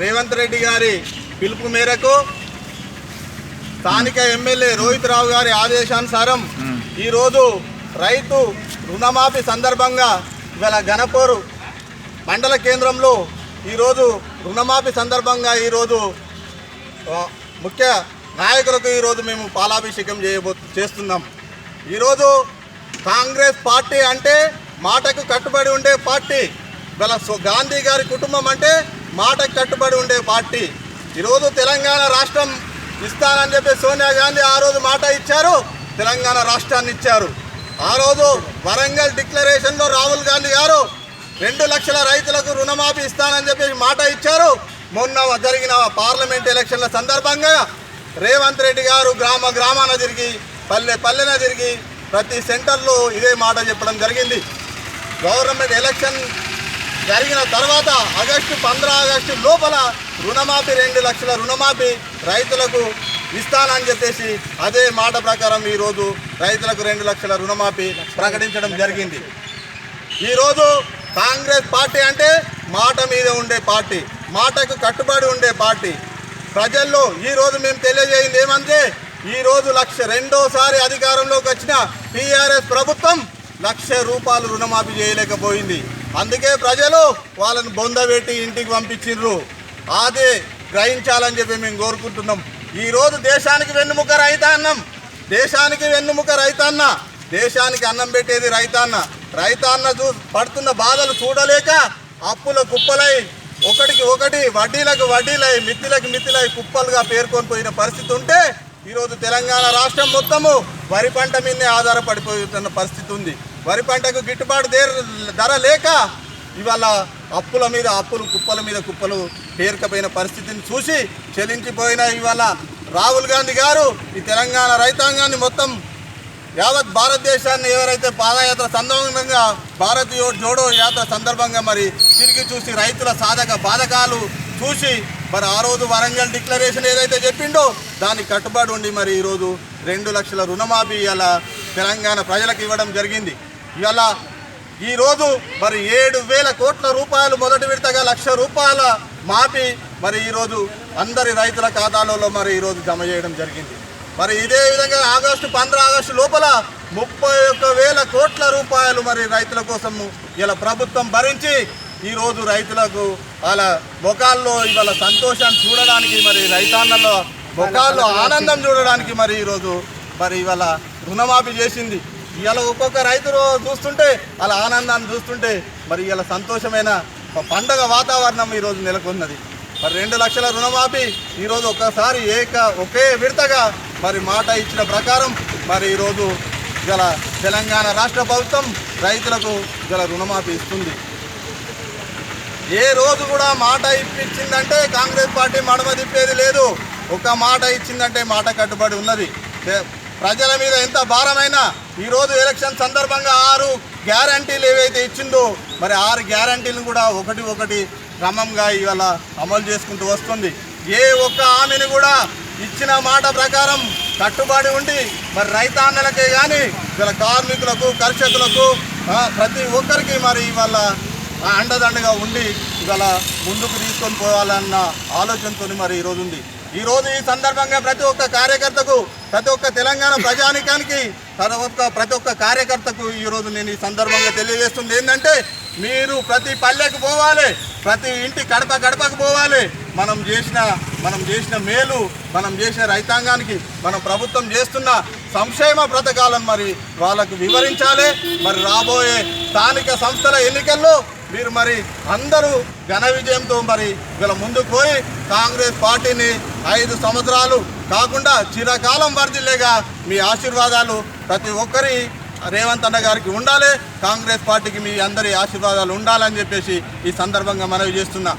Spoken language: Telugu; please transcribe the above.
రేవంత్ రెడ్డి గారి పిలుపు మేరకు స్థానిక ఎమ్మెల్యే రోహిత్ రావు గారి ఆదేశానుసారం ఈరోజు రైతు రుణమాఫీ సందర్భంగా ఇవాళ గణపూరు మండల కేంద్రంలో ఈరోజు రుణమాఫీ సందర్భంగా ఈరోజు ముఖ్య నాయకులకు ఈరోజు మేము పాలాభిషేకం చేయబో చేస్తున్నాం. ఈరోజు కాంగ్రెస్ పార్టీ అంటే మాటకు కట్టుబడి ఉండే పార్టీ. ఇవాళ గాంధీ గారి కుటుంబం అంటే మాటకు కట్టుబడి ఉండే పార్టీ ఈరోజు తెలంగాణ రాష్ట్రం ఇస్తానని చెప్పి సోనియా గాంధీ ఆ రోజు మాట ఇచ్చారు తెలంగాణ రాష్ట్రాన్ని ఇచ్చారు. ఆ రోజు వరంగల్ డిక్లరేషన్లో రాహుల్ గాంధీ గారు రెండు లక్షల రైతులకు రుణమాఫీ ఇస్తానని చెప్పి మాట ఇచ్చారు. మొన్న జరిగిన పార్లమెంట్ ఎలక్షన్ల సందర్భంగా రేవంత్ రెడ్డి గారు గ్రామ గ్రామాన తిరిగి పల్లె పల్లెన తిరిగి ప్రతి సెంటర్లో ఇదే మాట చెప్పడం జరిగింది. గవర్నమెంట్ ఎలక్షన్ జరిగిన తర్వాత ఆగస్టు పంద్ర ఆగస్టు లోపల రుణమాఫీ రెండు లక్షల రుణమాఫీ రైతులకు ఇస్తానని చెప్పేసి అదే మాట ప్రకారం ఈరోజు రైతులకు రెండు లక్షల రుణమాఫీ ప్రకటించడం జరిగింది. ఈరోజు కాంగ్రెస్ పార్టీ అంటే మాట మీద ఉండే పార్టీ మాటకు కట్టుబడి ఉండే పార్టీ. ప్రజల్లో ఈరోజు మేము తెలియజేయింది ఏమంటే ఈరోజు లక్ష రెండోసారి అధికారంలోకి వచ్చిన టీఆర్ఎస్ ప్రభుత్వం లక్ష రూపాయలు రుణమాఫీ చేయలేకపోయింది. అందుకే ప్రజలు వాళ్ళని బొందబెట్టి ఇంటికి పంపించిండ్రు. అదే గ్రహించాలని చెప్పి మేము కోరుకుంటున్నాం. ఈరోజు దేశానికి వెన్నుముక రైతాన్నం దేశానికి వెన్నుముక రైతాన్న దేశానికి అన్నం పెట్టేది రైతాన్న రైతాన్న చూ పడుతున్న బాధలు చూడలేక అప్పుల కుప్పలై ఒకటికి ఒకటి వడ్డీలకు వడ్డీలై మిత్తిలకు మిత్తిలై కుప్పలుగా పేర్కొని పోయిన పరిస్థితి ఉంటే ఈరోజు తెలంగాణ రాష్ట్రం మొత్తము వరి పంట మీదే ఆధారపడిపోతున్న పరిస్థితి ఉంది. వరి పంటకు గిట్టుబాటు ధర- ధర లేక ఇవాళ అప్పుల మీద అప్పులు కుప్పల మీద కుప్పలు పేరుకపోయిన పరిస్థితిని చూసి చెలించిపోయిన ఇవాళ రాహుల్ గాంధీ గారు ఈ తెలంగాణ రైతాంగాన్ని మొత్తం యావత్ భారతదేశాన్ని ఎవరైతే పాదయాత్ర సందర్భంగా భారత్ జోడో యాత్ర సందర్భంగా మరి తిరిగి చూసి రైతుల సాధక బాధకాలు చూసి మరి ఆ రోజు వరంగల్ డిక్లరేషన్ ఏదైతే చెప్పిండో దానికి కట్టుబడి ఉండి మరి ఈరోజు రెండు లక్షల రుణమాఫీ ఇలా తెలంగాణ ప్రజలకు ఇవ్వడం జరిగింది. ఇవాళ ఈరోజు మరి ఏడు వేల కోట్ల రూపాయలు మొదటి విడతగా లక్ష రూపాయల మాఫీ మరి ఈరోజు అందరి రైతుల ఖాతాలలో మరి ఈరోజు జమ చేయడం జరిగింది. మరి ఇదే విధంగా ఆగస్టు పంద్ర ఆగస్టు లోపల ముప్పై ఒక్క వేల కోట్ల రూపాయలు మరి రైతుల కోసము ఇలా ప్రభుత్వం భరించి ఈరోజు రైతులకు వాళ్ళ ముఖాల్లో ఇవాళ సంతోషాన్ని చూడడానికి మరి రైతాన్నలో ముఖాల్లో ఆనందం చూడడానికి మరి ఈరోజు మరి ఇవాళ రుణమాఫీ చేసింది. ఇవాళ ఒక్కొక్క రైతు చూస్తుంటే వాళ్ళ ఆనందాన్ని చూస్తుంటే మరి ఇలా సంతోషమైన ఒక పండగ వాతావరణం ఈరోజు నెలకొన్నది. మరి రెండు లక్షల రుణమాఫీ ఈరోజు ఒక్కసారి ఏక ఒకే విడతగా మరి మాట ఇచ్చిన ప్రకారం మరి ఈరోజు గల తెలంగాణ రాష్ట్ర ప్రభుత్వం రైతులకు గల రుణమాఫీ ఇస్తుంది. ఏ రోజు కూడా మాట ఇప్పించిందంటే కాంగ్రెస్ పార్టీ మడమ తిప్పేది లేదు. ఒక మాట ఇచ్చిందంటే మాట కట్టుబడి ఉన్నది. ప్రజల మీద ఎంత భారమైనా ఈరోజు ఎలక్షన్ సందర్భంగా ఆరు గ్యారంటీలు ఏవైతే ఇచ్చిందో మరి ఆరు గ్యారంటీలను కూడా ఒకటి ఒకటి క్రమంగా ఇవాళ అమలు చేసుకుంటూ వస్తుంది. ఏ ఒక్క హామీని కూడా ఇచ్చిన మాట ప్రకారం కట్టుబడి ఉండి మరి రైతాన్నలకే కానీ ఇవాళ కార్మికులకు కర్షకులకు ప్రతి ఒక్కరికి మరి ఇవాళ అండదండగా ఉండి ఇవాళ ముందుకు తీసుకొని పోవాలన్న ఆలోచనతో మరి ఈరోజు ఉంది. ఈరోజు ఈ సందర్భంగా ప్రతి ఒక్క కార్యకర్తకు ప్రతి ఒక్క ప్రజానికానికి తన ఒక్క ప్రతి ఒక్క కార్యకర్తకు ఈరోజు నేను ఈ సందర్భంగా తెలియజేస్తుంది ఏంటంటే మీరు ప్రతి పల్లెకు పోవాలి ప్రతి ఇంటి గడప గడపకు పోవాలి. మనం చేసిన మనం చేసిన మేలు మనం చేసిన రైతాంగానికి మనం ప్రభుత్వం చేస్తున్న సంక్షేమ పథకాలను మరి వాళ్ళకు వివరించాలి. మరి రాబోయే స్థానిక సంస్థల ఎన్నికల్లో మీరు మరి అందరూ ఘన విజయంతో మరి వీళ్ళ ముందుకు పోయి కాంగ్రెస్ పార్టీని ఐదు సంవత్సరాలు కాకుండా చిరకాలం వర్ధిల్లేగా మీ ఆశీర్వాదాలు ప్రతి ఒక్కరి రేవంత్ అన్న గారికి ఉండాలి కాంగ్రెస్ పార్టీకి మీ అందరి ఆశీర్వాదాలు ఉండాలని చెప్పేసి ఈ సందర్భంగా మనవి చేస్తున్నా.